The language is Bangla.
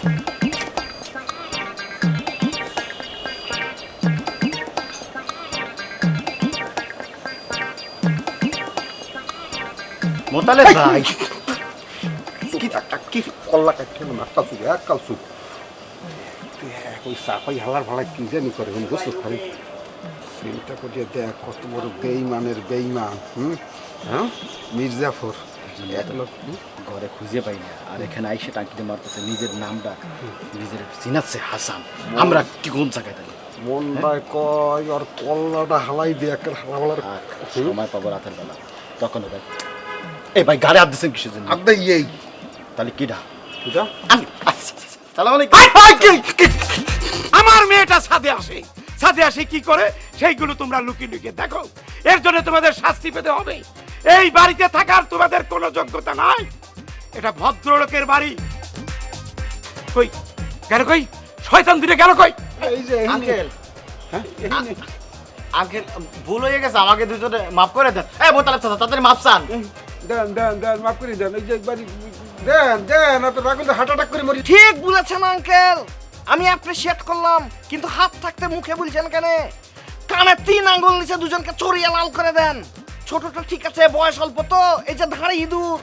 মোতালে ভাই কি কি কল্লা কাটছে না চুপ এক কাল চুপ তুই এক ওই চাপাই হালার ভাড়া কি জানি করে বুঝছ খালি চিন্তা করিয়ে দেখ কত বড় বেইমানের বেইমান হুম হ্যাঁ মির্জাফর ঘরে খুঁজে পাই না। আর এখানে আইসে টাঙ্কিতে মারতেছে নিজের নামটা নিজের চিনাচ্ছে হাসান। আমরা কি কোন জায়গায় তাই মনটায় কয় আর কল্লাটা হালাই দিয়ে একটা হালা হালার আর সময় পাবো রাতের বেলা। তখন ভাই এই ভাই গাড়ি কিসের জন্য? তাহলে সালাম আলাইকুম। আমার মেয়েটা সাথে আসে। সাথে আসে কি করে? সেইগুলো তোমরা লুকিয়ে লুকিয়ে দেখো। এর জন্য তোমাদের শাস্তি পেতে হবে। এই বাড়িতে থাকার তোমাদের কোনো যোগ্যতা নাই। এটা ভদ্রলোকের বাড়ি। কই? গেল কই? শয়তান দিনে গেল কই? এই যে এই আঙ্কেল। হ্যাঁ। আঙ্কেল ভুল হয়ে গেছে আমাকে দুজনে মাফ করে দেন। এই চাচা তাড়াতাড়ি মাফ চান। দেন দেন দেন মাফ করে দেন। এই যে বাড়ি দেন দেন এত রাগুন হার্ট অ্যাটাক করে মরি। ঠিক বলেছেন আঙ্কেল। আমি অ্যাপ্রিসিয়েট করলাম কিন্তু হাত থাকতে মুখে বলছেন কেন? কানে তিন আঙ্গুল নিচে দুজনকে চড়িয়ে লাল করে দেন। ছোটটা ঠিক আছে বয়স অল্প তো এই যে ধারে ইঁদুর।